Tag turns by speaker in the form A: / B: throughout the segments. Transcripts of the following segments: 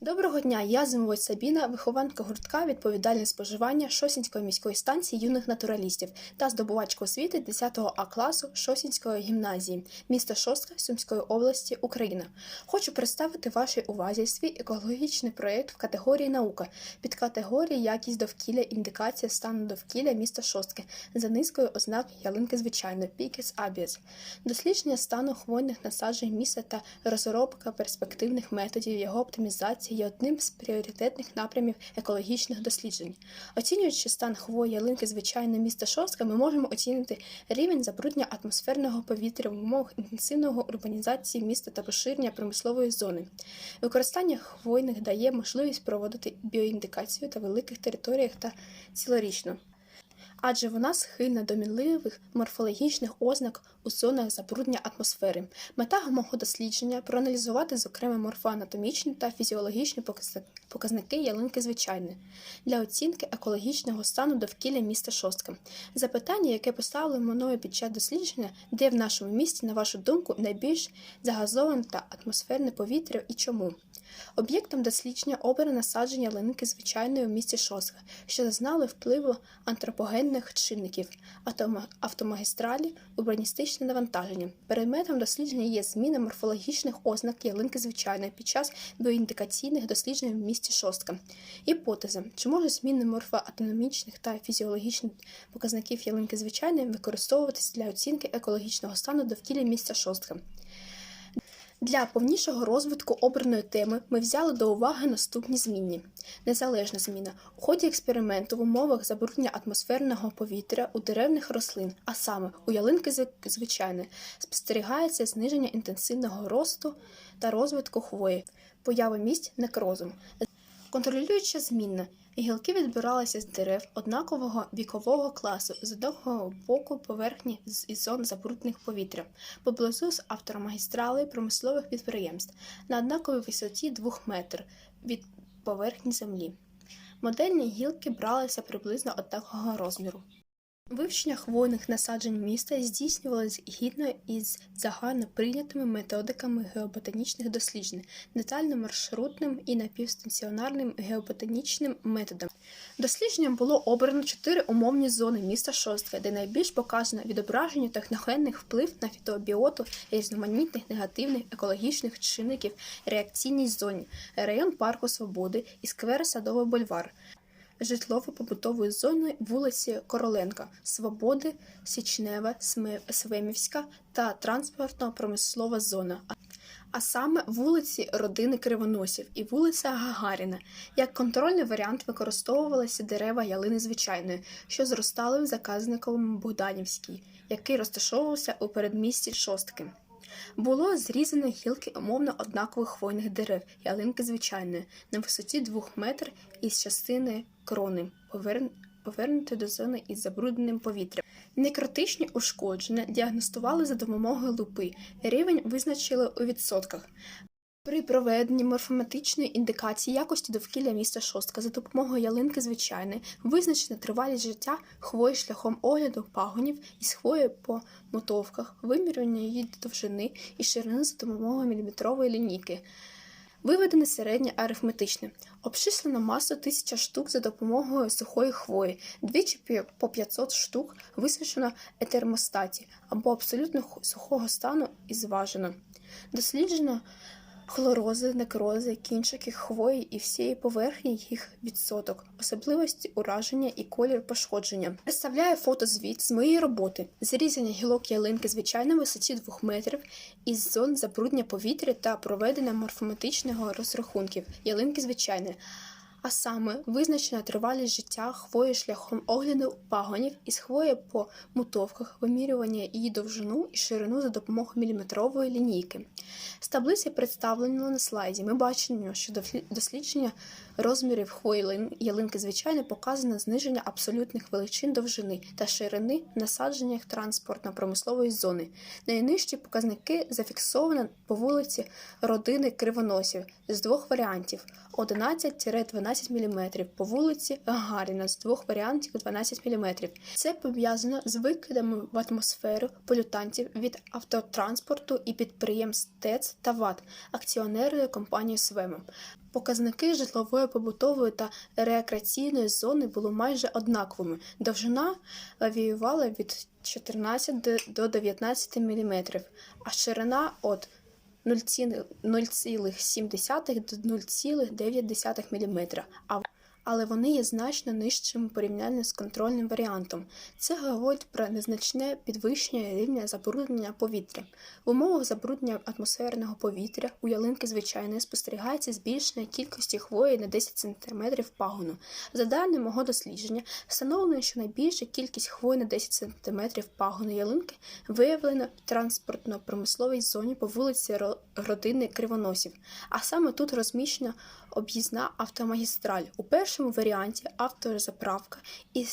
A: Доброго дня, я Зимовой Сабіна, вихованка гуртка відповідальне споживання Шосінської міської станції юних натуралістів та здобувачка освіти 10 А класу Шосінської гімназії, місто Шостка Сумської області, Україна. Хочу представити вашій увазі свій екологічний проєкт в категорії наука під категорії якість довкілля, індикація стану довкілля міста Шостки за низкою ознак ялинки звичайної Пікес Абіс, дослідження стану хвойних насаджень міста та розробка перспективних методів його оптимізації є одним з пріоритетних напрямів екологічних досліджень. Оцінюючи стан хвої ялинки звичайне міста Шовська, ми можемо оцінити рівень забруднення атмосферного повітря в умовах інтенсивного урбанізації міста та поширення промислової зони. Використання хвойних дає можливість проводити біоіндикацію та великих територіях та цілорічно. Адже вона схильна до мінливих морфологічних ознак у зонах забруднення атмосфери. Мета мого дослідження проаналізувати, зокрема, морфоанатомічні та фізіологічні показники ялинки звичайної для оцінки екологічного стану довкілля міста Шостка. Запитання, яке поставили мною під час дослідження, де в нашому місті, на вашу думку, найбільш загазоване та атмосферне повітря і чому? Об'єктом дослідження обрано насадження ялинки звичайної в місті Шостка, що зазнали впливу антропогенних чинників, автомагістралі, урбаністичне навантаження. Предметом дослідження є зміна морфологічних ознак ялинки звичайної під час біоіндикаційних досліджень в місті Шостка. Гіпотеза, чи може зміни морфоанатомічних та фізіологічних показників ялинки звичайної використовуватись для оцінки екологічного стану довкілля міста Шостка? Для повнішого розвитку обраної теми ми взяли до уваги наступні змінні. Незалежна зміна. У ході експерименту в умовах забруднення атмосферного повітря у деревних рослин, а саме у ялинки зв- звичайної, спостерігається зниження інтенсивного росту та розвитку хвої, появи місць некрозу. Контролююча змінна. Гілки відбиралися з дерев однакового вікового класу з довгого боку поверхні з із зон забруднених повітря, поблизу з автомагістрали промислових підприємств на однаковій висоті 2 метр від поверхні землі. Модельні гілки бралися приблизно однакового розміру. Вивчення хвойних насаджень міста здійснювалось гідно із загально прийнятими методиками геоботанічних досліджень, детально-маршрутним і напівстаціонарним геоботанічним методом. Дослідженням було обрано чотири умовні зони міста Шостка, де найбільш показано відображення техногенних вплив на фітообіоту і різноманітних негативних екологічних чинників реакційній зоні, район Парку Свободи і сквер Садовий бульвар, житлово-побутової зони вулиці Короленка, Свободи, Січнева, Свемівська та транспортно-промислова зона. а- саме вулиці родини Кривоносів і вулиця Гагаріна. Як контрольний варіант використовувалися дерева ялини звичайної, що зростали в заказниковому Богданівській, який розташовувався у передмісті Шостки. Було зрізано гілки умовно однакових хвойних дерев, ялинки звичайної, на висоті 2 метрів із частини крони, повернути до зони із забрудненим повітрям. Некритичні ушкодження діагностували за допомогою лупи. Рівень визначили у відсотках. При проведенні морфометичної індикації якості довкілля міста Шостка за допомогою ялинки звичайної визначена тривалість життя хвої шляхом огляду пагонів із хвої по мотовках, вимірювання її довжини і ширини за допомогою міліметрової лінійки. Виведене середнє арифметичне. Обчислено масу 1000 штук за допомогою сухої хвої, двічі по 500 штук висвічено етермостаті або абсолютно сухого стану і зважено. Досліджено хлорози, некрози, кінчики хвої і всієї поверхні їх відсоток, особливості ураження і колір пошкодження. Представляю фотозвіт з моєї роботи, зрізання гілок ялинки звичайно висоті 2 метрів із зон забруднення повітря та проведення морфометичного розрахунків ялинки звичайної. А саме визначена тривалість життя хвої шляхом огляду пагонів із хвої по мутовках, вимірювання її довжину і ширину за допомогою міліметрової лінійки. З таблиці представлено на слайді. Ми бачимо, що дослідження розмірів хвої ялинки звичайно показано зниження абсолютних величин довжини та ширини в насадженнях транспортно-промислової зони. Найнижчі показники зафіксовано по вулиці родини Кривоносів з двох варіантів 11-12 мм, по вулиці Гагаріна з двох варіантів 12 мм. Це пов'язано з викидами в атмосферу полютантів від автотранспорту і підприємств ТЕЦ та ВАТ акціонерною компанією «Свема». Показники житлової, побутової та рекреаційної зони були майже однаковими. Довжина варіювала від 14 до- до 19 мм, а ширина від 0,7 до 0,9 мм, але вони є значно нижчими порівняння з контрольним варіантом. Це говорить про незначне підвищення рівня забруднення повітря. В умовах забруднення атмосферного повітря у ялинки звичайної спостерігається збільшення кількості хвої на 10 см пагону. За даними мого дослідження, встановлено, що найбільша кількість хвої на 10 см пагону ялинки виявлена в транспортно-промисловій зоні по вулиці родини Кривоносів, а саме тут розміщена об'їзна автомагістраль. У першому варіанті автозаправка і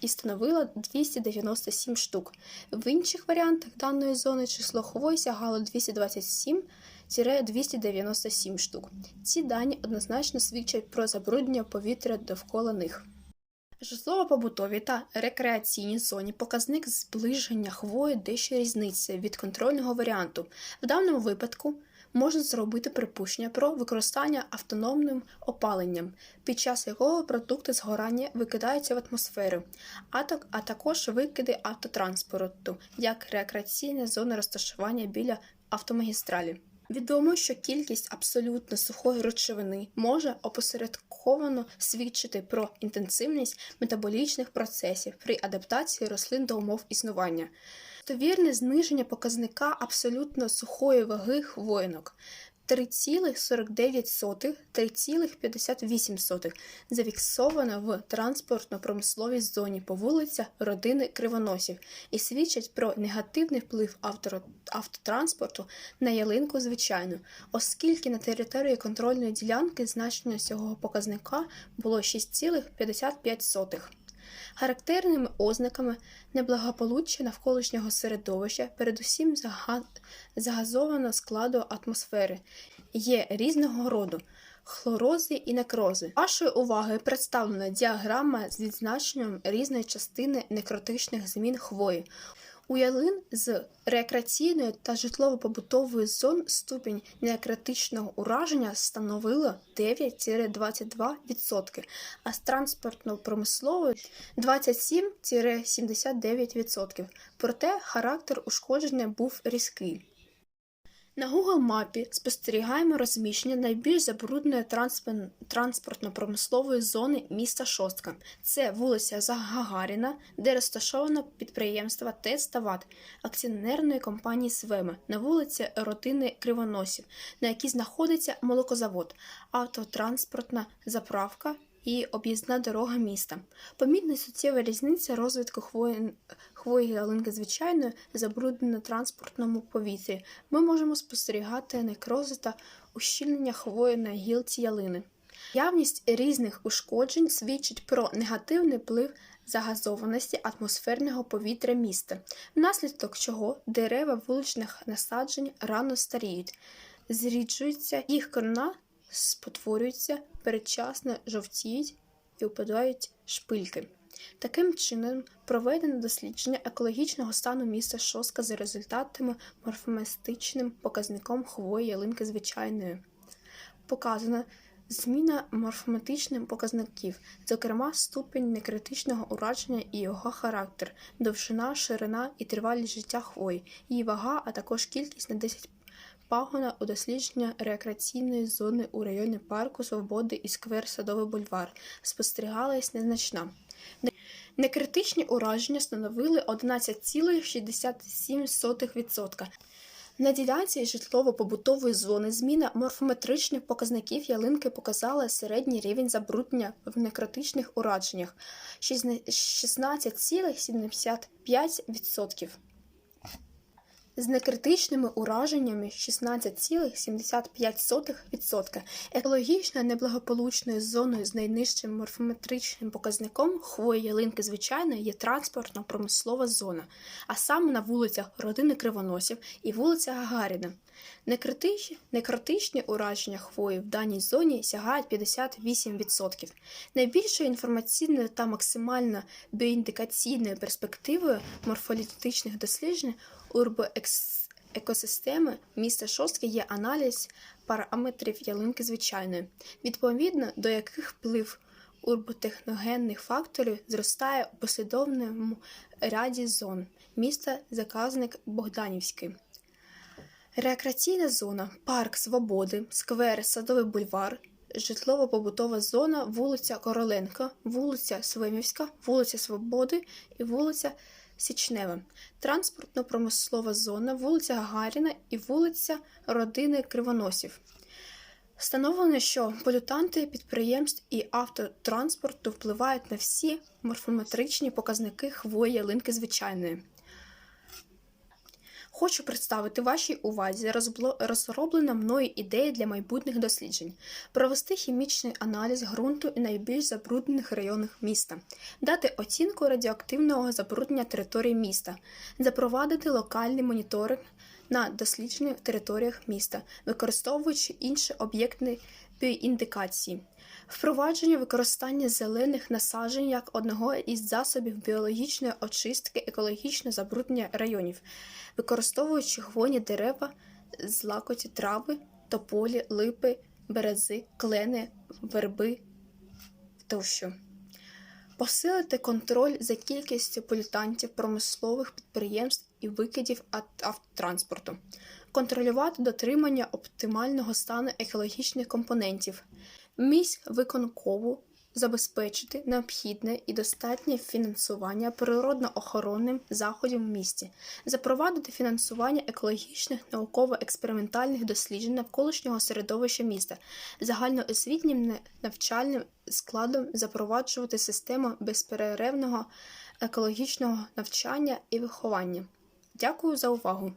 A: і становила 297 штук. В інших варіантах даної зони число хвої сягало 227-297 штук. Ці дані однозначно свідчать про забруднення повітря довкола них. Житлово-побутові та рекреаційні зоні показник зближення хвої дещо різниця від контрольного варіанту. В даному випадку можна зробити припущення про використання автономним опаленням, під час якого продукти згорання викидаються в атмосферу, а, так, а також викиди автотранспорту, як рекреаційна зона розташування біля автомагістралі. Відомо, що кількість абсолютно сухої речовини може опосередковано свідчити про інтенсивність метаболічних процесів при адаптації рослин до умов існування. Достовірне зниження показника абсолютно сухої ваги хвоїнок 3,49 3,58 зафіксовано в транспортно-промисловій зоні по вулицях родини Кривоносів і свідчать про негативний вплив автотранспорту на ялинку звичайну, оскільки на території контрольної ділянки значення цього показника було 6,55. Характерними ознаками неблагополуччя навколишнього середовища, передусім загазованого складу атмосфери, є різного роду хлорози і некрози. Вашої уваги представлена діаграма з відзначенням різної частини некротичних змін хвої. У ялин з рекреаційної та житлово-побутової зон ступінь некритичного ураження становила 9-22%, а з транспортно-промислової 27-79%. Проте характер ушкодження був різкий. На Google мапі спостерігаємо розміщення найбільш забрудненої транспортно-промислової зони міста Шостка. Це вулиця Загагаріна, де розташовано підприємство ТЕЦ та ВАТ акціонерної компанії Свема на вулиці родини Кривоносів, на якій знаходиться молокозавод, автотранспортна заправка і об'їзна дорога міста. Помітна суттєва різниця розвитку хвої ялинки звичайної забруднено транспортному повітрі. Ми можемо спостерігати некрози та ущільнення хвої на гілці ялини. Явність різних ушкоджень свідчить про негативний вплив загазованості атмосферного повітря міста, внаслідок чого дерева вуличних насаджень рано старіють, зріджуються, їх корона спотворюються, передчасно жовтіють і опадають шпильки. Таким чином, проведено дослідження екологічного стану міста Шоска за результатами морфоместичним показником хвої ялинки звичайної. Показано зміна морфометичних показників, зокрема ступінь некритичного ураження і його характер, довжина, ширина і тривалість життя хвої, її вага, а також кількість на 10 пагона у дослідження рекреаційної зони у районі парку Свободи і сквер Садовий бульвар спостерігалась незначна. Не- Некритичні ураження становили 11,67%. На ділянці житлово-побутової зони зміна морфометричних показників ялинки показала середній рівень забруднення в некритичних ураженнях 16,75%. З некритичними ураженнями 16,75%. Екологічно неблагополучною зоною з найнижчим морфометричним показником хвої ялинки звичайної є транспортно-промислова зона, а саме на вулицях Родини Кривоносів і вулиця Гагаріна. Некритичні, некритичні ураження хвої в даній зоні сягають 58%. Найбільшою інформаційною та максимально біоіндикаційною перспективою морфолітичних досліджень урбоекс... екосистеми міста Шостки є аналіз параметрів ялинки звичайної, відповідно до яких вплив урботехногенних факторів зростає у послідовному ряді зон міста заказник Богданівський. Рекреаційна зона, парк Свободи, сквер, садовий бульвар, житлово-побутова зона, вулиця Короленка, вулиця Свимівська, вулиця Свободи і вулиця Січнева, транспортно-промислова зона, вулиця Гагаріна і вулиця Родини Кривоносів. Встановлено, що полютанти підприємств і автотранспорту впливають на всі морфометричні показники хвої ялинки звичайної. Хочу представити вашій увазі розроблена мною ідея для майбутніх досліджень, провести хімічний аналіз ґрунту і найбільш забруднених районів міста, дати оцінку радіоактивного забруднення території міста, запровадити локальний моніторинг на досліджених територіях міста, використовуючи інші об'єктні індикації. Впровадження використання зелених насаджень як одного із засобів біологічної очистки екологічного забруднення районів, використовуючи хвойні дерева, злакоті трави, тополі, липи, берези, клени, верби тощо. Посилити контроль за кількістю полютантів промислових підприємств і викидів автотранспорту, контролювати дотримання оптимального стану екологічних компонентів, міськ виконкову забезпечити необхідне і достатнє фінансування природно-охоронним заходів в місті, запровадити фінансування екологічних науково-експериментальних досліджень навколишнього середовища міста, загальноосвітнім навчальним складом запроваджувати систему безперервного екологічного навчання і виховання. Дякую за увагу!